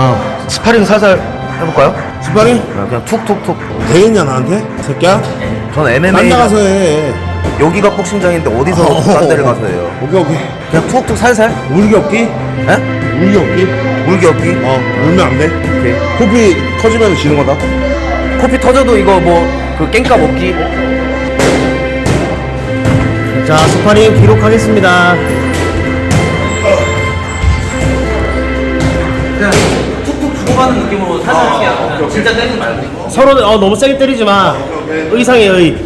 어. 스파링 살살 해볼까요? 스파링? 그냥 툭툭툭. 되겠냐 나한테? 새끼야? 전딴 MMA 나가서 해 여기가 복싱장인데 어디서 딴 데를 가서 해요? 오케이 오케이 그냥 툭툭 살살? 울기 없기? 에? 울기 없기? 물기 없기? 어 울면 안돼 오케이. 코피 터지면 지는 거다 코피 터져도 이거 뭐 그 깽까 먹기? 자 스파링 기록하겠습니다 툭툭 주고받는 느낌으로 살살 치게 하고 진짜 때리지 말고 서로는 어, 너무 세게 때리지 마. 의상의 의.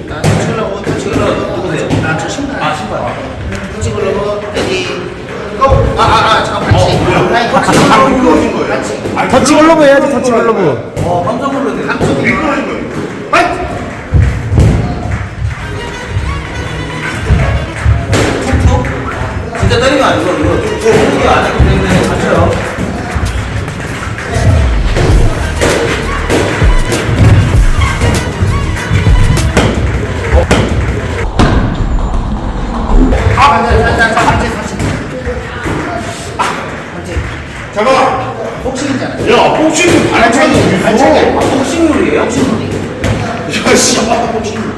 터치 글러브 해야지 터치 글러브 어 깜짝 놀랐네 툭툭. 진짜 때리는 거 아니고 이거 툭툭이 아니기 잠깐만 복싱이잖아 야 복싱은 반찬이 있어 복싱룰이에요? 야씨.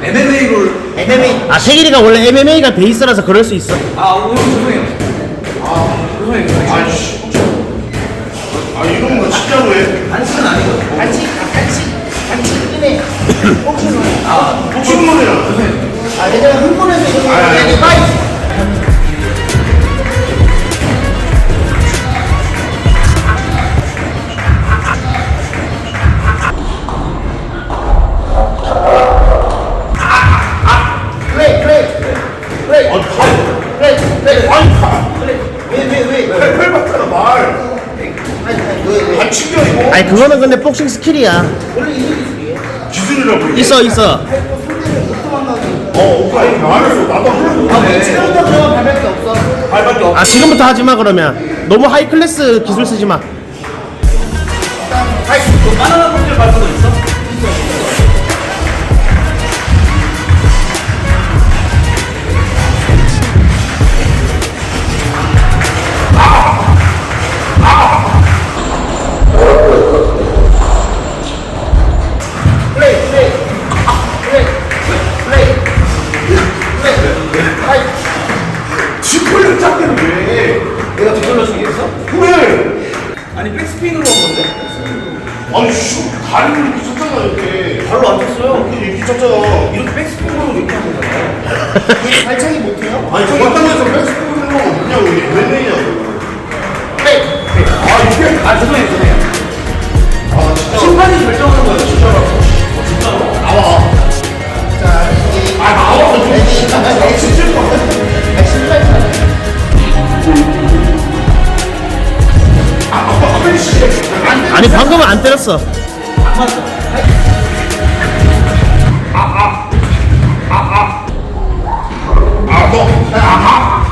MMA룰 MMA 아 태길이가 원래 MMA가 베이스라서 그럴 수 있어. 아 오늘 죄송해요. 아 죄송해요. 죄송해요 아이씨. 아 이런 거 진짜로 해? 반칙은 아니거든요 반칙, 반칙, 반칙이긴 해. 복싱은. 복싱문이야. 아, 예전에 흥분해서 이런 거 하는데, 아니 팔 왜, 왜, 왜? 왜? 팔 봤잖아 말 아니, 아니, 왜, 왜? 반칙이야 이거 아니 그거는 근데 복싱 스킬이야 원래 이런 기술이에요. 기술이라고 이게. 있어 있어 어 오빠 이거 말했어 나도 안 아, 지금부터 발밖에 없어. 발밖에 없어 아 지금부터 하지 마 그러면 너무 하이 클래스 기술 쓰지 마그 바나나 껍질 거 있어? 내가 저절로 주겠어? 그래 아니 백스핀으로 한 건데? 아니 씨 다리를 이렇게 쳤잖아 이렇게 발로 안 쳤어요 이렇게 이렇게 쳤잖아 이렇게 백스핀으로 이렇게 한 거잖아요 왜 발차기 못해요? 아니 정확한에서 백스프를 하는 거 없냐고 이게 왜 내냐고 플레이. 아 이게 아 죄송해요 죄송해요 아 진짜 심판이 결정하는 거예요 진짜로 어, 진짜로 나와 자, 이게. 아 나와 레디. 아 진짜 아, 신발차네. 아씨 아니 방금은 안 때렸어 아너 아아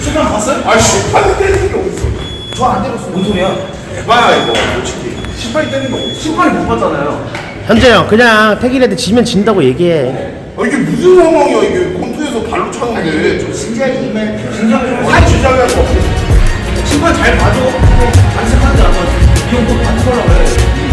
심판 봤어요? 아 심판이 때리는 게 어딨어 저 안 때렸어요. 뭔 소리야? 에바야 이거 솔직히 심판이 때리는 게 어딨어 심판이 못 봤잖아요 현재 형 그냥 태길이한테 지면 진다고 얘기해 아 이게 무슨 상황이야 이게 권투에서 발로 차는데 좀 진지하게 좀아 진작에 할거 없어 심판 잘 봐줘. 반칙하지 않아. 이형 또 반칙하려고 해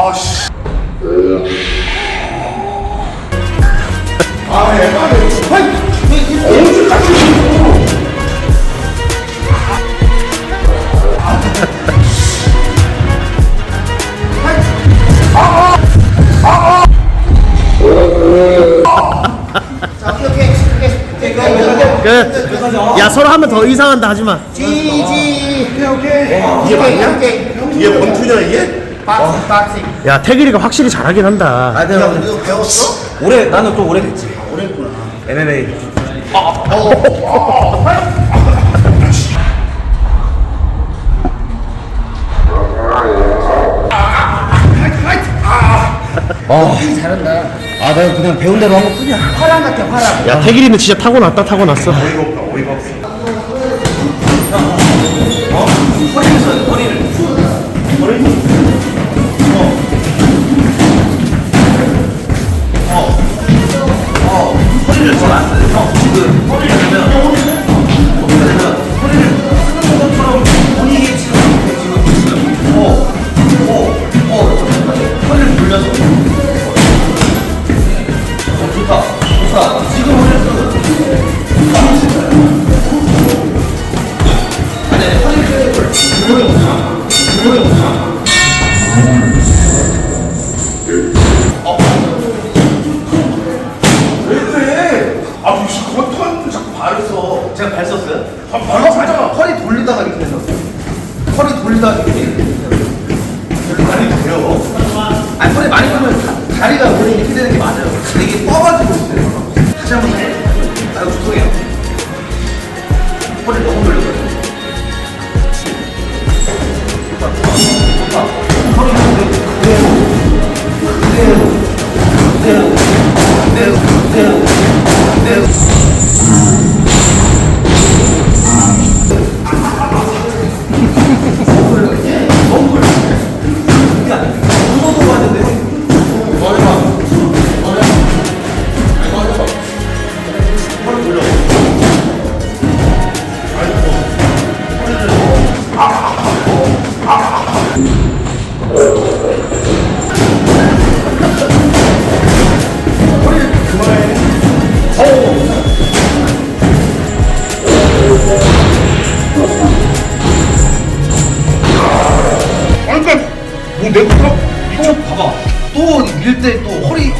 아, 씨. 아, 에바네. 오케이, 오케이. 오케이. 오케이, 오케이, 오케이. 끝야 서로 하면 더 이상한다 하지 마 지, 지. 이게 맞냐? 오케이. 이게 권투냐, 이게? 박스 박스 야 태길이가 확실히 잘하긴 한다 아 내가 이거 배웠어? 오래 나는 좀 오래됐지 오래했구나 MMA 잘한다 아 내가 그냥 배운 대로 한 것 뿐이야 화랑 같아 화랑 야 태길이는 진짜 타고났다 타고났어 어이가 없다 어이가 없어 허리를 써야 돼, 허리를.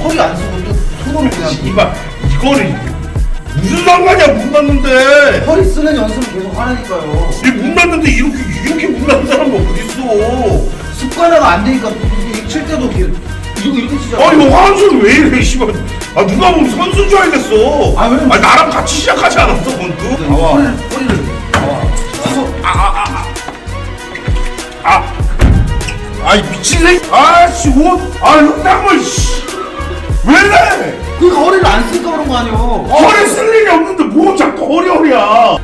허리 안 쓰고 또 손으로 그냥 이발 이거는 무슨 상관이야 문 닫는데? 허리 쓰는 연습을 계속 하라니까요. 이문 닫는데 이렇게 이렇게 문 닫는 사람이 어딨어? 습관화가 안 되니까 이칠 때도 이렇게 이렇게 치잖아. 아 이거 화장실 왜 이래 씨발. 아 누가 보면 선수인 줄 알겠어. 아, 왜? 아 나랑 같이 시작하지 않았어 권투? 나와 허리를 허리를. 아, 아이 미친 새끼. 아씨 옷아 땀을 씨 왜 이래? 그러니까 허리를 안 쓰니까 그런 거 아니에요 허리 쓸 일이 없는데 뭐 자꾸 허리 허리야